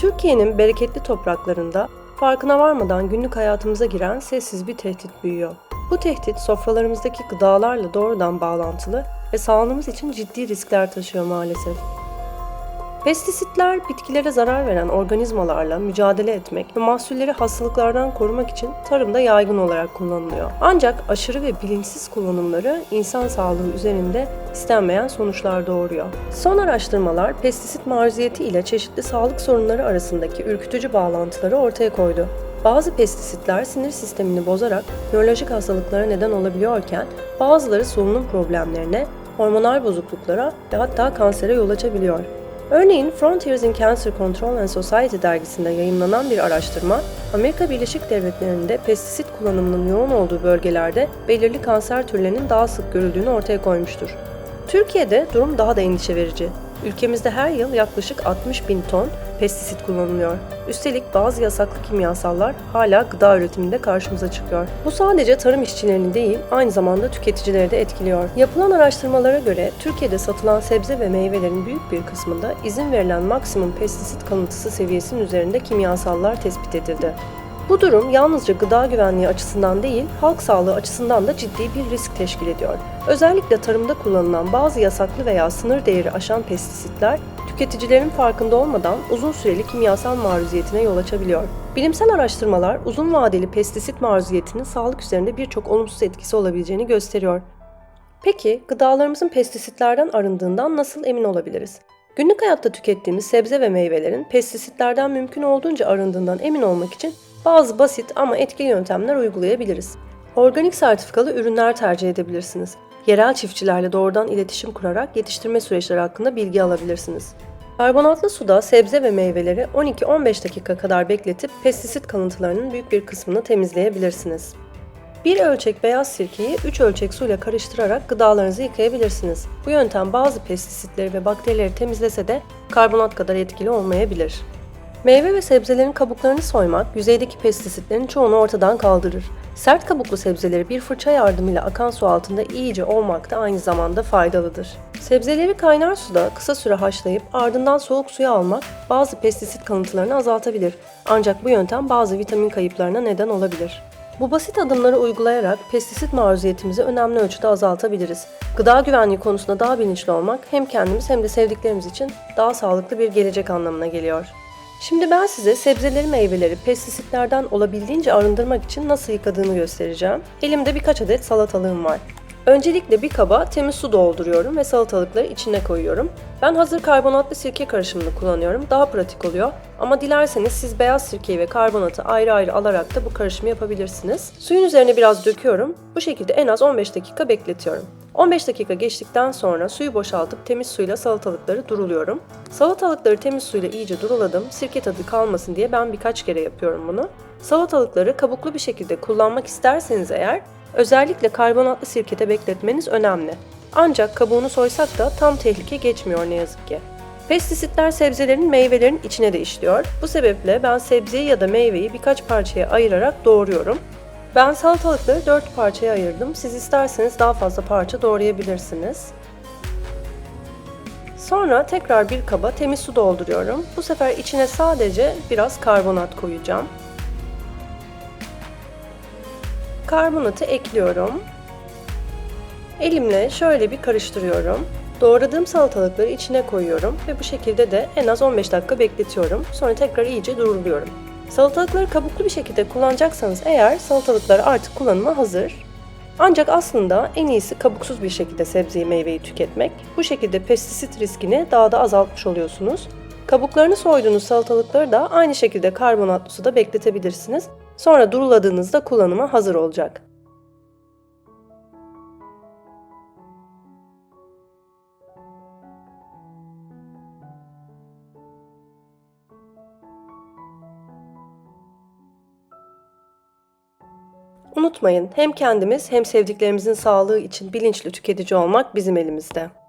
Türkiye'nin bereketli topraklarında farkına varmadan günlük hayatımıza giren sessiz bir tehdit büyüyor. Bu tehdit sofralarımızdaki gıdalarla doğrudan bağlantılı ve sağlığımız için ciddi riskler taşıyor maalesef. Pestisitler bitkilere zarar veren organizmalarla mücadele etmek ve mahsulleri hastalıklardan korumak için tarımda yaygın olarak kullanılıyor. Ancak aşırı ve bilinçsiz kullanımları insan sağlığı üzerinde istenmeyen sonuçlar doğuruyor. Son araştırmalar pestisit maruziyeti ile çeşitli sağlık sorunları arasındaki ürkütücü bağlantıları ortaya koydu. Bazı pestisitler sinir sistemini bozarak nörolojik hastalıklara neden olabiliyorken bazıları solunum problemlerine, hormonal bozukluklara ve hatta kansere yol açabiliyor. Örneğin Frontiers in Cancer Control and Society dergisinde yayınlanan bir araştırma, Amerika Birleşik Devletleri'nde pestisit kullanımının yoğun olduğu bölgelerde belirli kanser türlerinin daha sık görüldüğünü ortaya koymuştur. Türkiye'de durum daha da endişe verici. Ülkemizde her yıl yaklaşık 60 bin ton pestisit kullanılıyor. Üstelik bazı yasaklı kimyasallar hala gıda üretiminde karşımıza çıkıyor. Bu sadece tarım işçilerini değil, aynı zamanda tüketicileri de etkiliyor. Yapılan araştırmalara göre Türkiye'de satılan sebze ve meyvelerin büyük bir kısmında izin verilen maksimum pestisit kalıntısı seviyesinin üzerinde kimyasallar tespit edildi. Bu durum yalnızca gıda güvenliği açısından değil, halk sağlığı açısından da ciddi bir risk teşkil ediyor. Özellikle tarımda kullanılan bazı yasaklı veya sınır değeri aşan pestisitler, tüketicilerin farkında olmadan uzun süreli kimyasal maruziyetine yol açabiliyor. Bilimsel araştırmalar uzun vadeli pestisit maruziyetinin sağlık üzerinde birçok olumsuz etkisi olabileceğini gösteriyor. Peki gıdalarımızın pestisitlerden arındığından nasıl emin olabiliriz? Günlük hayatta tükettiğimiz sebze ve meyvelerin pestisitlerden mümkün olduğunca arındığından emin olmak için bazı basit ama etkili yöntemler uygulayabiliriz. Organik sertifikalı ürünler tercih edebilirsiniz. Yerel çiftçilerle doğrudan iletişim kurarak yetiştirme süreçleri hakkında bilgi alabilirsiniz. Karbonatlı suda sebze ve meyveleri 12-15 dakika kadar bekletip pestisit kalıntılarının büyük bir kısmını temizleyebilirsiniz. Bir ölçek beyaz sirkeyi 3 ölçek suyla karıştırarak gıdalarınızı yıkayabilirsiniz. Bu yöntem bazı pestisitleri ve bakterileri temizlese de karbonat kadar etkili olmayabilir. Meyve ve sebzelerin kabuklarını soymak, yüzeydeki pestisitlerin çoğunu ortadan kaldırır. Sert kabuklu sebzeleri bir fırça yardımıyla akan su altında iyice ovmak da aynı zamanda faydalıdır. Sebzeleri kaynar suda kısa süre haşlayıp ardından soğuk suya almak bazı pestisit kalıntılarını azaltabilir. Ancak bu yöntem bazı vitamin kayıplarına neden olabilir. Bu basit adımları uygulayarak pestisit maruziyetimizi önemli ölçüde azaltabiliriz. Gıda güvenliği konusunda daha bilinçli olmak hem kendimiz hem de sevdiklerimiz için daha sağlıklı bir gelecek anlamına geliyor. Şimdi ben size sebzeleri meyveleri pestisitlerden olabildiğince arındırmak için nasıl yıkadığını göstereceğim. Elimde birkaç adet salatalığım var. Öncelikle bir kaba temiz su dolduruyorum ve salatalıkları içine koyuyorum. Ben hazır karbonatlı sirke karışımını kullanıyorum. Daha pratik oluyor. Ama dilerseniz siz beyaz sirkeyi ve karbonatı ayrı ayrı alarak da bu karışımı yapabilirsiniz. Suyun üzerine biraz döküyorum. Bu şekilde en az 15 dakika bekletiyorum. 15 dakika geçtikten sonra suyu boşaltıp temiz suyla salatalıkları duruluyorum. Salatalıkları temiz suyla iyice duruladım. Sirke tadı kalmasın diye ben birkaç kere yapıyorum bunu. Salatalıkları kabuklu bir şekilde kullanmak isterseniz eğer özellikle karbonatlı sirkede bekletmeniz önemli. Ancak kabuğunu soysak da tam tehlike geçmiyor ne yazık ki. Pestisitler sebzelerin meyvelerin içine de işliyor. Bu sebeple ben sebzeyi ya da meyveyi birkaç parçaya ayırarak doğruyorum. Ben salatalıkları 4 parçaya ayırdım. Siz isterseniz daha fazla parça doğrayabilirsiniz. Sonra tekrar bir kaba temiz su dolduruyorum. Bu sefer içine sadece biraz karbonat koyacağım. Karbonatı ekliyorum. Elimle şöyle bir karıştırıyorum. Doğradığım salatalıkları içine koyuyorum ve bu şekilde de en az 15 dakika bekletiyorum. Sonra tekrar iyice duruluyorum. Salatalıkları kabuklu bir şekilde kullanacaksanız eğer salatalıklar artık kullanıma hazır. Ancak aslında en iyisi kabuksuz bir şekilde sebzeyi meyveyi tüketmek. Bu şekilde pestisit riskini daha da azaltmış oluyorsunuz. Kabuklarını soyduğunuz salatalıkları da aynı şekilde karbonatlı suda bekletebilirsiniz. Sonra duruladığınızda kullanıma hazır olacak. Unutmayın hem kendimiz hem sevdiklerimizin sağlığı için bilinçli tüketici olmak bizim elimizde.